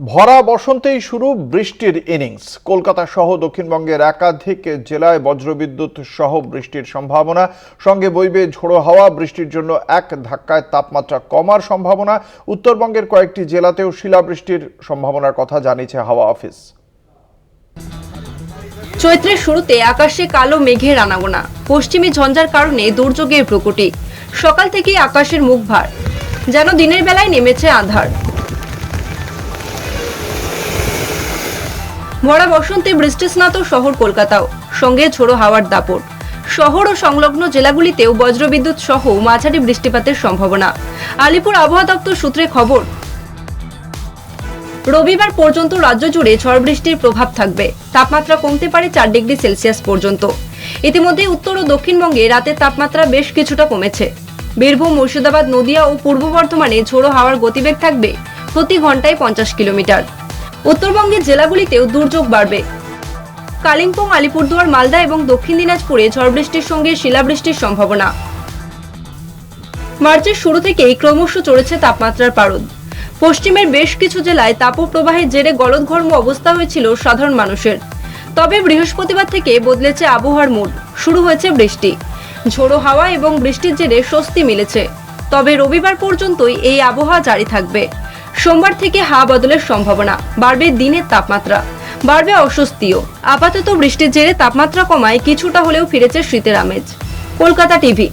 ভরা বসন্তেই শুরু বৃষ্টির ইনিংস কলকাতা সহ দক্ষিণবঙ্গের একাধিক জেলায় বজ্রবিদ্যুৎ সহ বৃষ্টির সম্ভাবনা। সঙ্গে বইবে ঝোড়ো হাওয়া, বৃষ্টির জন্য এক ধাক্কায় তাপমাত্রা কমার সম্ভাবনা। উত্তরবঙ্গের কয়েকটি জেলাতেও শিলাবৃষ্টির সম্ভাবনার কথা জানিয়েছে হাওয়া অফিস। চৈত্রের শুরুতে আকাশে কালো মেঘের আনাগোনা পশ্চিমী ঝঞ্ঝার কারণে দুর্যোগের প্রকটি। সকাল থেকেই আকাশের মুখ ভার। যেন দিনের বেলায় নেমেছে আধার। ভরা বসন্তে বৃষ্টিস্নাত শহর কলকাতাও, সঙ্গে ঝোড়ো হাওয়ার দাপট। শহর ও সংলগ্ন জেলাগুলিতেও বজ্রবিদ্যুৎ সহ মাঝারি বৃষ্টিপাতের সম্ভাবনা। আলিপুর আবহাওয়া দপ্তর সূত্রে খবর, রবিবার পর্যন্ত রাজ্য জুড়ে ঝড় বৃষ্টির প্রভাব থাকবে। তাপমাত্রা কমতে পারে চার ডিগ্রি সেলসিয়াস পর্যন্ত। ইতিমধ্যে উত্তর ও দক্ষিণবঙ্গে রাতের তাপমাত্রা বেশ কিছুটা কমেছে। বীরভূম, মুর্শিদাবাদ, নদিয়া ও পূর্ব বর্ধমানে ঝোড়ো হাওয়ার গতিবেগ থাকবে প্রতি ঘন্টায় পঞ্চাশ কিলোমিটার। উত্তরবঙ্গের জেলাগুলিতেও দুর্যোগ বাড়বে। কালিম্পং, আলিপুরদুয়ার, মালদা এবং দক্ষিণ দিনাজপুরে ঝড় বৃষ্টির সঙ্গে শিলাবৃষ্টির সম্ভাবনা। মার্চের শুরু থেকেই ক্রমশ চড়েছে তাপমাত্রার পারদ। পশ্চিমের বেশ কিছু জেলায় তাপপ্রবাহের জেরে গলদঘর্ম অবস্থা হয়েছিল সাধারণ মানুষের। তবে বৃহস্পতিবার থেকে বদলেছে আবহাওয়ার মুড। শুরু হয়েছে বৃষ্টি। ঝোড়ো হাওয়া এবং বৃষ্টির জেরে স্বস্তি মিলেছে। তবে রবিবার পর্যন্তই এই আবহাওয়া জারি থাকবে। সোমবার থেকে হা বদলের সম্ভাবনা, বাড়বে দিনের তাপমাত্রা। বাড়বে অস্বস্তিও। আপাতত বৃষ্টির জেরে তাপমাত্রা কমায় কিছুটা হলেও ফিরেছে শীতের আমেজ। কলকাতা টিভি